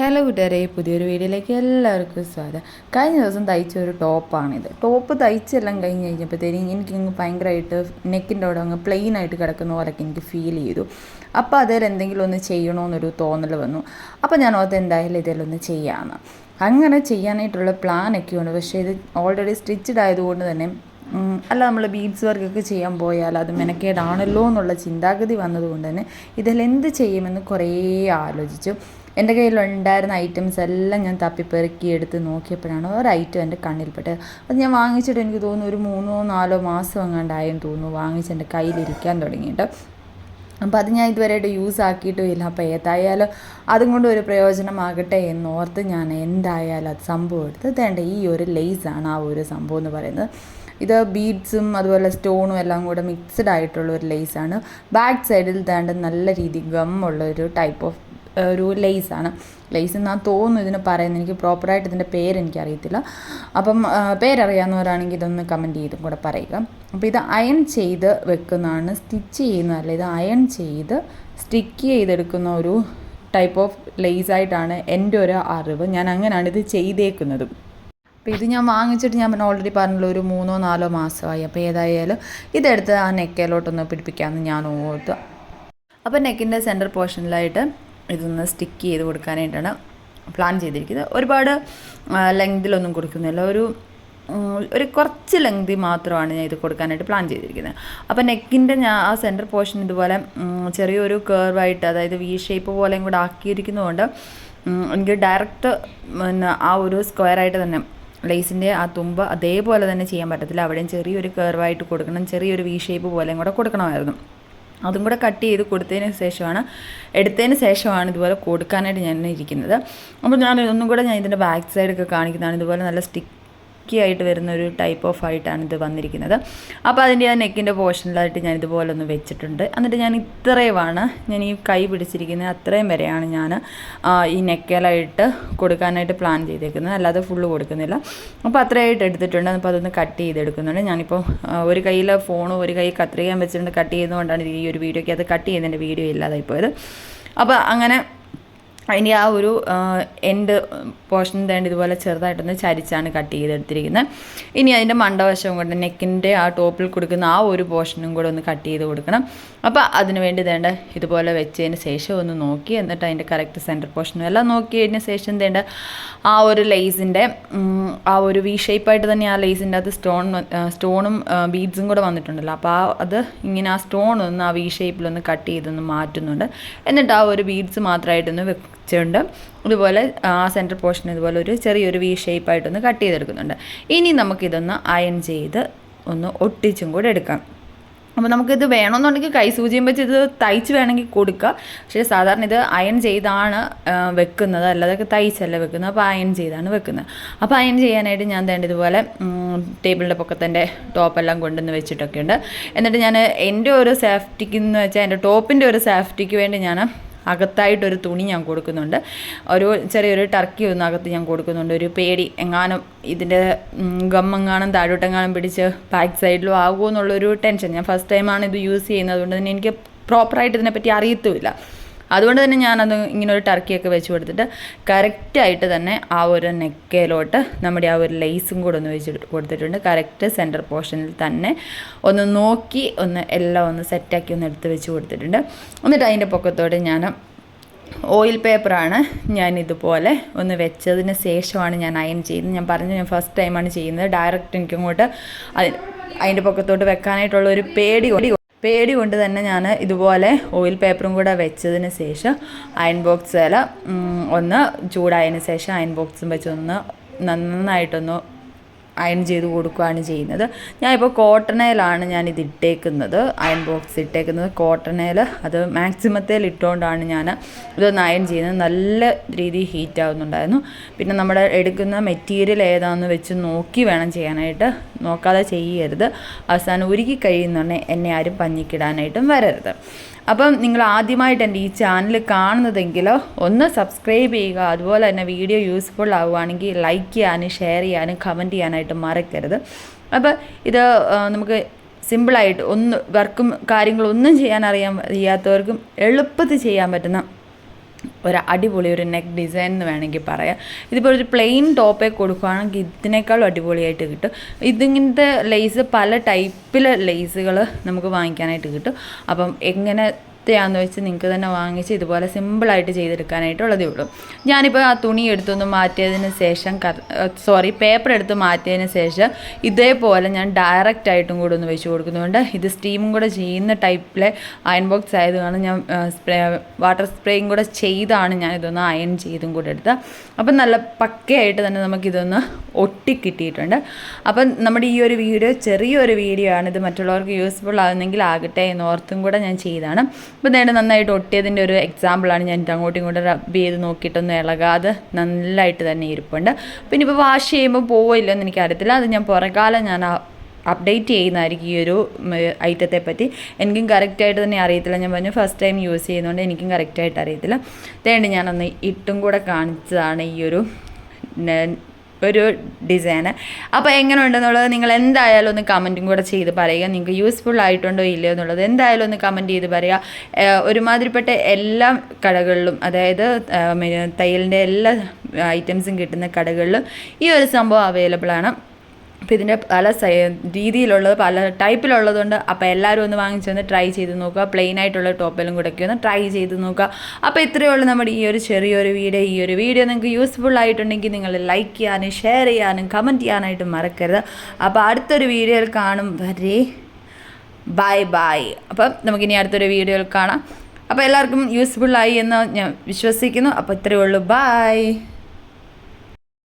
Hello കൂട്ടുകാരെ പുതിയൊരു വീഡിയോയിലേക്ക് എല്ലാവർക്കും സ്വാഗതം. കഴിഞ്ഞ ദിവസം തയ്ച്ച ഒരു ടോപ്പാണിത്. ടോപ്പ് തയ്ച്ചെല്ലാം കഴിഞ്ഞ് കഴിഞ്ഞപ്പോഴത്തേക്കും എനിക്ക് ഭയങ്കരമായിട്ട് നെക്കിന്റെ അവിടെ അങ്ങ് പ്ലെയിൻ ആയിട്ട് കിടക്കുന്ന പോലൊക്കെ എനിക്ക് ഫീൽ ചെയ്തു. അപ്പോൾ അതിൽ എന്തെങ്കിലും ഒന്ന് ചെയ്യണമെന്നൊരു തോന്നൽ വന്നു. അപ്പോൾ ഞാൻ ഓർത്ത് എന്തായാലും ഇതിലൊന്ന് ചെയ്യാമെന്ന് അങ്ങനെ ചെയ്യാനായിട്ടുള്ള പ്ലാനൊക്കെ ഉണ്ട്. പക്ഷേ ഇത് ഓൾറെഡി സ്റ്റിച്ചഡ് ആയതുകൊണ്ട് തന്നെ അല്ല നമ്മൾ ബീഡ്സ് വർക്കൊക്കെ ചെയ്യാൻ പോയാൽ അത് മെനക്കേടാണല്ലോ എന്നുള്ള ചിന്താഗതി വന്നതുകൊണ്ട് തന്നെ ഇതിൽ എന്ത് ചെയ്യുമെന്ന് കുറേ ആലോചിച്ചു. എന്റെ കയ്യിലുണ്ടായിരുന്ന ഐറ്റംസ് എല്ലാം ഞാൻ തപ്പിപ്പെറുക്കി എടുത്ത് നോക്കിയപ്പോഴാണ് ഒരു ഐറ്റം എന്റെ കണ്ണിൽപ്പെട്ടത്. അത് ഞാൻ വാങ്ങിച്ചിട്ട് എനിക്ക് തോന്നുന്നു ഒരു മൂന്നോ നാലോ മാസം എങ്ങാണ്ടായെന്ന് തോന്നുന്നു വാങ്ങിച്ച് എന്റെ കയ്യിലിരിക്കാൻ തുടങ്ങിയിട്ട്. അപ്പം അത് ഞാൻ ഇതുവരെയായിട്ട് യൂസ് ആക്കിയിട്ടും ഇല്ല അപ്പോൾ ഏതായാലും അതും കൊണ്ട് ഒരു പ്രയോജനമാകട്ടെ എന്നോർത്ത് ഞാൻ എന്തായാലും അത് സംഭവം എടുത്ത് തേണ്ട ഈ ഒരു ലേസാണ് ആ ഒരു സംഭവം എന്ന് പറയുന്നത്. ഇത് ബീഡ്സും അതുപോലെ സ്റ്റോണും എല്ലാം കൂടെ മിക്സ്ഡ് ആയിട്ടുള്ള ഒരു ലേസാണ് ബാക്ക് സൈഡിൽ തേണ്ട നല്ല രീതി ഗമ്മുള്ള ഒരു ടൈപ്പ് ഓഫ് ഒരു ലേസാണ് ലേസ് എന്നാ തോന്നുന്നു ഇതിന് പറയുന്നത്. എനിക്ക് പ്രോപ്പറായിട്ട് ഇതിന്റെ പേര് എനിക്കറിയത്തില്ല. അപ്പം പേരറിയാവുന്നവരാണെങ്കിൽ ഇതൊന്ന് കമന്റ് ചെയ്തും കൂടെ പറയുക. അപ്പോൾ ഇത് അയൺ ചെയ്ത് വെക്കുന്നതാണ് സ്റ്റിച്ച് ചെയ്യുന്ന അല്ല ഇത് അയൺ ചെയ്ത് സ്റ്റിക്ക് ചെയ്തെടുക്കുന്ന ഒരു ടൈപ്പ് ഓഫ് ലേസ് ആയിട്ടാണ് എന്റെ ഒരു അറിവ്. ഞാൻ അങ്ങനെയാണ് ഇത് ചെയ്തേക്കുന്നത്. അപ്പോൾ ഇത് ഞാൻ വാങ്ങിച്ചിട്ട് ഞാൻ പിന്നെ ഓൾറെഡി പറഞ്ഞല്ലോ ഒരു മൂന്നോ നാലോ മാസമായി. അപ്പോൾ ഏതായാലും ഇതെടുത്ത് ആ നെക്കയിലോട്ടൊന്ന് പിടിപ്പിക്കാമെന്ന് ഞാൻ ഓർത്തു. അപ്പോൾ നെക്കിന്റെ സെന്റർ പോർഷനിലായിട്ട് ഇതൊന്ന് സ്റ്റിക്ക് ചെയ്ത് കൊടുക്കാനായിട്ടാണ് പ്ലാൻ ചെയ്തിരിക്കുന്നത്. ഒരുപാട് ലെങ്തിലൊന്നും കൊടുക്കുന്നില്ല. ഒരു ഒരു കുറച്ച് ലെങ്തി മാത്രമാണ് ഞാൻ ഇത് കൊടുക്കാനായിട്ട് പ്ലാൻ ചെയ്തിരിക്കുന്നത്. അപ്പോൾ നെക്കിന്റെ ഞാൻ ആ സെന്റർ പോർഷൻ ഇതുപോലെ ചെറിയൊരു കേർവായിട്ട് അതായത് വി ഷേപ്പ് പോലെയും കൂടെ ആക്കിയിരിക്കുന്നതുകൊണ്ട് എനിക്ക് ഡയറക്റ്റ് പിന്നെ ആ ഒരു സ്ക്വയറായിട്ട് തന്നെ ലേസിന്റെ ആ തുമ്പ് അതേപോലെ തന്നെ ചെയ്യാൻ പറ്റത്തില്ല. അവിടെയും ചെറിയൊരു കേർവായിട്ട് കൊടുക്കണം. ചെറിയൊരു വി ഷേപ്പ് പോലെയും കൂടെ കൊടുക്കണമായിരുന്നു. അതും കൂടെ കട്ട് ചെയ്ത് കൊടുത്തതിന് ശേഷമാണ് എടുത്തതിന് ശേഷമാണ് ഇതുപോലെ കൊടുക്കാനായിട്ട് ഞാൻ ഇരിക്കുന്നത്. അപ്പോൾ ഞാൻ ഒന്നും കൂടെ ഞാൻ ഇതിന്റെ ബാക്ക് സൈഡൊക്കെ കാണിക്കുന്നതാണ്. ഇതുപോലെ നല്ല സ്റ്റിക്കി ആയിട്ട് വരുന്ന ഒരു ടൈപ്പ് ഓഫ് ആയിട്ടാണ് ഇത് വന്നിരിക്കുന്നത്. അപ്പോൾ അതിന്റെ ആ നെക്കിന്റെ പോർഷനിലായിട്ട് ഞാൻ ഇതുപോലെ ഒന്ന് വെച്ചിട്ടുണ്ട്. എന്നിട്ട് ഞാൻ ഇത്രയുമാണ് ഞാൻ ഈ കൈ പിടിച്ചിരിക്കുന്നത് അത്രയും വരെയാണ് ഞാൻ ഈ നെക്കലായിട്ട് കൊടുക്കാനായിട്ട് പ്ലാൻ ചെയ്തേക്കുന്നത്. അല്ലാതെ ഫുള്ള് കൊടുക്കുന്നില്ല. അപ്പോൾ അത്രയായിട്ട് എടുത്തിട്ടുണ്ട്. അപ്പോൾ അതൊന്ന് കട്ട് ചെയ്തെടുക്കുന്നുണ്ട്. ഞാനിപ്പോൾ ഒരു കയ്യിൽ ഫോണും ഒരു കൈ കത്രികയും വെച്ചിട്ടുണ്ട്. കട്ട് ചെയ്യുന്നതുകൊണ്ടാണ് ഈ ഒരു വീഡിയോയ്ക്ക് അത് കട്ട് ചെയ്യുന്നതിന്റെ വീഡിയോ ഇല്ലാതായി പോയത്. അപ്പോൾ അങ്ങനെ അതിന്റെ ആ ഒരു എൻഡ് പോർഷൻ തേണ്ട ഇതുപോലെ ചെറുതായിട്ടൊന്ന് ചരിച്ചാണ് കട്ട് ചെയ്തെടുത്തിരിക്കുന്നത്. ഇനി അതിന്റെ മണ്ടവശവും കൊണ്ട് നെക്കിന്റെ ആ ടോപ്പിൽ കൊടുക്കുന്ന ആ ഒരു പോർഷനും കൂടെ ഒന്ന് കട്ട് ചെയ്ത് കൊടുക്കണം. അപ്പോൾ അതിന് വേണ്ടി തേണ്ട ഇതുപോലെ വെച്ചതിന് ശേഷം ഒന്ന് നോക്കി എന്നിട്ട് അതിന്റെ കറക്റ്റ് സെന്റർ പോർഷനും എല്ലാം നോക്കി നോക്കിയതിന് ശേഷം തേണ്ട ആ ഒരു ലേസിന്റെ ആ ഒരു വി ഷേപ്പായിട്ട് തന്നെ ആ ലേസിന്റെ അത് സ്റ്റോൺ സ്റ്റോണും ബീഡ്സും കൂടെ വന്നിട്ടുണ്ടല്ലോ. അപ്പോൾ ആ അത് ഇങ്ങനെ ആ സ്റ്റോൺ ഒന്ന് ആ വി ഷേപ്പിലൊന്ന് കട്ട് ചെയ്തൊന്ന് മാറ്റുന്നുണ്ട്. എന്നിട്ട് ആ ഒരു ബീഡ്സ് മാത്രമായിട്ടൊന്ന് വെച്ചുകൊണ്ട് ഇതുപോലെ ആ സെന്റർ പോർഷൻ ഇതുപോലെ ഒരു ചെറിയൊരു വി ഷേപ്പായിട്ടൊന്ന് കട്ട് ചെയ്തെടുക്കുന്നുണ്ട്. ഇനി നമുക്കിതൊന്ന് അയൺ ചെയ്ത് ഒന്ന് ഒട്ടിച്ചും കൂടെ എടുക്കാം. അപ്പോൾ നമുക്കിത് വേണമെന്നുണ്ടെങ്കിൽ കൈ സൂചിയും വെച്ച് ഇത് തയ്ച്ച് വേണമെങ്കിൽ കൊടുക്കുക. പക്ഷേ സാധാരണ ഇത് അയൺ ചെയ്താണ് വെക്കുന്നത്. അല്ലാതെ തയ്ച്ചല്ല വെക്കുന്നത്. അപ്പോൾ അയൺ ചെയ്താണ് വെക്കുന്നത്. അപ്പോൾ അയൺ ചെയ്യാനായിട്ട് ഞാൻ തേണ്ട ഇതുപോലെ ടേബിളിന്റെ പൊക്കത്തിന്റെ ടോപ്പെല്ലാം കൊണ്ടുവന്ന് വെച്ചിട്ടൊക്കെ ഉണ്ട് എന്നിട്ട് ഞാൻ എന്റെ ഒരു സേഫ്റ്റിക്ക് എന്ന് വെച്ചാൽ എന്റെ ടോപ്പിന്റെ ഒരു സേഫ്റ്റിക്ക് വേണ്ടി ഞാൻ അകത്തായിട്ടൊരു തുണി ഞാൻ കൊടുക്കുന്നുണ്ട്. ഒരു ചെറിയൊരു ടർക്കി ഒന്ന് അകത്ത് ഞാൻ കൊടുക്കുന്നുണ്ട്. ഒരു പേടി എങ്ങാനും ഇതിന്റെ ഗമ്മങ്ങാനും താഴോട്ടെങ്ങാനും പിടിച്ച് ബാക്ക് സൈഡിലും ആകുമോ എന്നുള്ളൊരു ടെൻഷൻ ഞാൻ ഫസ്റ്റ് ടൈമാണ് ഇത് യൂസ് ചെയ്യുന്നത്. അതുകൊണ്ട് തന്നെ എനിക്ക് പ്രോപ്പറായിട്ട് ഇതിനെപ്പറ്റി അറിയത്തുമില്ല. അതുകൊണ്ട് തന്നെ ഞാനത് ഇങ്ങനെ ഒരു ടർക്കിയൊക്കെ വെച്ച് കൊടുത്തിട്ട് കറക്റ്റായിട്ട് തന്നെ ആ ഒരു നെക്കയിലോട്ട് നമ്മുടെ ആ ഒരു ലേസും കൂടെ ഒന്ന് വെച്ച് കൊടുത്തിട്ടുണ്ട്. കറക്റ്റ് സെന്റർ പോർഷനിൽ തന്നെ ഒന്ന് നോക്കി ഒന്ന് എല്ലാം ഒന്ന് സെറ്റാക്കി ഒന്ന് എടുത്ത് വെച്ച് കൊടുത്തിട്ടുണ്ട്. എന്നിട്ട് അതിന്റെ പൊക്കത്തോടെ ഞാൻ ഓയിൽ പേപ്പറാണ് ഞാൻ ഇതുപോലെ ഒന്ന് വെച്ചതിന് ശേഷമാണ് ഞാൻ അയൺ ചെയ്യുന്നത്. ഞാൻ പറഞ്ഞു ഞാൻ ഫസ്റ്റ് ടൈമാണ് ചെയ്യുന്നത്. ഡയറക്റ്റ് എനിക്കങ്ങോട്ട് അതി- അതിന്റെ പൊക്കത്തോട്ട് വെക്കാനായിട്ടുള്ള ഒരു പേടി കൊണ്ട് പേടി കൊണ്ട് തന്നെ ഞാൻ ഇതുപോലെ ഓയിൽ പേപ്പറും കൂടെ വെച്ചതിന് ശേഷം അയൺ ബോക്സ് ബോക്സിൽ ഒന്ന് ചൂടായതിന് ശേഷം അയൺ ബോക്സും വെച്ചൊന്ന് നന്നായിട്ടൊന്ന് അയൺ ചെയ്ത് കൊടുക്കുകയാണ് ചെയ്യുന്നത്. ഞാനിപ്പോൾ കോട്ടണയിലാണ് ഞാൻ ഇത് ഇട്ടേക്കുന്നത്. അയൺ ബോക്സ് ഇട്ടേക്കുന്നത്. കോട്ടണയിൽ അത് മാക്സിമത്തേൽ ഇട്ടുകൊണ്ടാണ് ഞാൻ ഇതൊന്ന് അയൺ ചെയ്യുന്നത്. നല്ല രീതിയിൽ ഹീറ്റ് ആവുന്നുണ്ടായിരുന്നു. പിന്നെ നമ്മുടെ എടുക്കുന്ന മെറ്റീരിയൽ ഏതാണെന്ന് വെച്ച് നോക്കി വേണം ചെയ്യാനായിട്ട്. നോക്കാതെ ചെയ്യരുത്. അവസാനം ഉരുക്കി കഴിയുന്നുണ്ടെങ്കിൽ എന്നെ ആരും പഞ്ഞിക്കിടാനായിട്ടും വരരുത്. അപ്പം നിങ്ങൾ ആദ്യമായിട്ട് എന്റെ ഈ ചാനൽ കാണുന്നതെങ്കിൽ ഒന്ന് സബ്സ്ക്രൈബ് ചെയ്യുക. അതുപോലെ തന്നെ വീഡിയോ യൂസ്ഫുൾ ആവുകയാണെങ്കിൽ ലൈക്ക് ചെയ്യാനും ഷെയർ ചെയ്യാനും കമന്റ് ചെയ്യാനായിട്ട് മറക്കരുത്. അപ്പോൾ ഇത് നമുക്ക് സിമ്പിളായിട്ട് ഒന്ന് വർക്കും കാര്യങ്ങളൊന്നും ചെയ്യാൻ അറിയാൻ വയ്യാത്തവർക്കും എളുപ്പത്തിൽ ചെയ്യാൻ പറ്റുന്ന ഒരു അടിപൊളി ഒരു നെക്ക് ഡിസൈൻ എന്ന് വേണമെങ്കിൽ പറയാം. ഇതിപ്പോൾ ഒരു പ്ലെയിൻ ടോപ്പേ കൊടുക്കുകയാണെങ്കിൽ ഇതിനേക്കാളും അടിപൊളിയായിട്ട് കിട്ടും. ഇതിങ്ങനത്തെ ലേസ് പല ടൈപ്പിലെ ലേസുകൾ നമുക്ക് വാങ്ങിക്കാനായിട്ട് കിട്ടും. അപ്പം എങ്ങനെ ാന്ന് വെച്ച് നിങ്ങൾക്ക് തന്നെ വാങ്ങിച്ച് ഇതുപോലെ സിമ്പിളായിട്ട് ചെയ്തെടുക്കാനായിട്ടുള്ളതേ ഉള്ളൂ. ഞാനിപ്പോൾ ആ തുണി എടുത്തൊന്ന് മാറ്റിയതിന് ശേഷം സോറി പേപ്പർ എടുത്ത് മാറ്റിയതിന് ശേഷം ഇതേപോലെ ഞാൻ ഡയറക്റ്റ് ആയിട്ടും കൂടെ ഒന്ന് വെച്ച് കൊടുക്കുന്നുണ്ട് ഇത് സ്റ്റീമും കൂടെ ചെയ്യുന്ന ടൈപ്പിലെ അയൺ ബോക്സ് ആയതുകൊണ്ട് ഞാൻ സ്പ്രേ വാട്ടർ സ്പ്രേയും കൂടെ ചെയ്താണ് ഞാൻ ഇതൊന്ന് അയൺ ചെയ്തും കൂടെ എടുത്തത്. അപ്പം നല്ല പക്കയായിട്ട് തന്നെ നമുക്കിതൊന്ന് ഒട്ടിക്കിട്ടിയിട്ടുണ്ട് അപ്പം നമ്മുടെ ഈ ഒരു വീഡിയോ ചെറിയൊരു വീഡിയോ ആണ്. ഇത് മറ്റുള്ളവർക്ക് യൂസ്ഫുൾ ആകുന്നെങ്കിൽ ആകട്ടെ എന്ന് ഓർത്തും കൂടെ ഞാൻ ചെയ്താണ്. അപ്പോൾ നേരെ നന്നായിട്ട് ഒട്ടിയതിന്റെ ഒരു എക്സാമ്പിളാണ് ഞാൻ അങ്ങോട്ടും ഇങ്ങോട്ടും റബ്ബ് ചെയ്ത് നോക്കിയിട്ടൊന്നും ഇളകാതെ നല്ലതായിട്ട് തന്നെ ഇരിപ്പുണ്ട്. പിന്നെ ഇപ്പോൾ വാഷ് ചെയ്യുമ്പോൾ പോവില്ലോ എന്ന് എനിക്കറിയത്തില്ല. അത് ഞാൻ പുറകാലം ഞാൻ അപ്ഡേറ്റ് ചെയ്യുന്നതായിരിക്കും ഈ ഒരു ഐറ്റത്തെ പറ്റി. എനിക്കും കറക്റ്റായിട്ട് തന്നെ അറിയത്തില്ല. ഞാൻ പറഞ്ഞു ഫസ്റ്റ് ടൈം യൂസ് ചെയ്യുന്നതുകൊണ്ട് എനിക്കും കറക്റ്റായിട്ട് അറിയത്തില്ല. തേണ്ടി ഞാനൊന്ന് ഇട്ടും കൂടെ കാണിച്ചതാണ് ഈ ഒരു ഒരു ഡിസൈന് അപ്പോൾ എങ്ങനെ ഉണ്ടെന്നുള്ളത് നിങ്ങൾ എന്തായാലും ഒന്ന് കമന്റും കൂടെ ചെയ്ത് പറയുക. നിങ്ങൾക്ക് യൂസ്ഫുൾ ആയിട്ടുണ്ടോ ഇല്ലയോ എന്നുള്ളത് എന്തായാലും ഒന്ന് കമന്റ് ചെയ്ത് പറയുക. ഒരുമാതിരിപ്പെട്ട എല്ലാ കടകളിലും അതായത് തയ്യലിന്റെ എല്ലാ ഐറ്റംസും കിട്ടുന്ന കടകളിലും ഈ ഒരു സംഭവം അവൈലബിൾ ആണ്. അപ്പോൾ ഇതിന്റെ പല രീതിയിലുള്ളത് പല ടൈപ്പിലുള്ളതുകൊണ്ട് അപ്പോൾ എല്ലാവരും ഒന്ന് വാങ്ങിച്ചൊന്ന് ട്രൈ ചെയ്ത് നോക്കുക. പ്ലെയിൻ ആയിട്ടുള്ള ടോപ്പിലും കൂടെ ഒക്കെ ഒന്ന് ട്രൈ ചെയ്ത് നോക്കുക. അപ്പോൾ ഇത്രയേ ഉള്ളൂ നമ്മുടെ ഈ ഒരു ചെറിയൊരു വീഡിയോ. ഈ ഒരു വീഡിയോ നിങ്ങൾക്ക് യൂസ്ഫുൾ ആയിട്ടുണ്ടെങ്കിൽ നിങ്ങൾ ലൈക്ക് ചെയ്യാനും ഷെയർ ചെയ്യാനും കമന്റ് ചെയ്യാനായിട്ട് മറക്കരുത്. അപ്പോൾ അടുത്തൊരു വീഡിയോയിൽ കാണും വരെ. ബൈ ബൈ അപ്പം നമുക്കിനി അടുത്തൊരു വീഡിയോയിൽ കാണാം. അപ്പോൾ എല്ലാവർക്കും യൂസ്ഫുൾ ആയി എന്ന് ഞാൻ വിശ്വസിക്കുന്നു. അപ്പോൾ ഇത്രയേ ഉള്ളൂ. ബൈ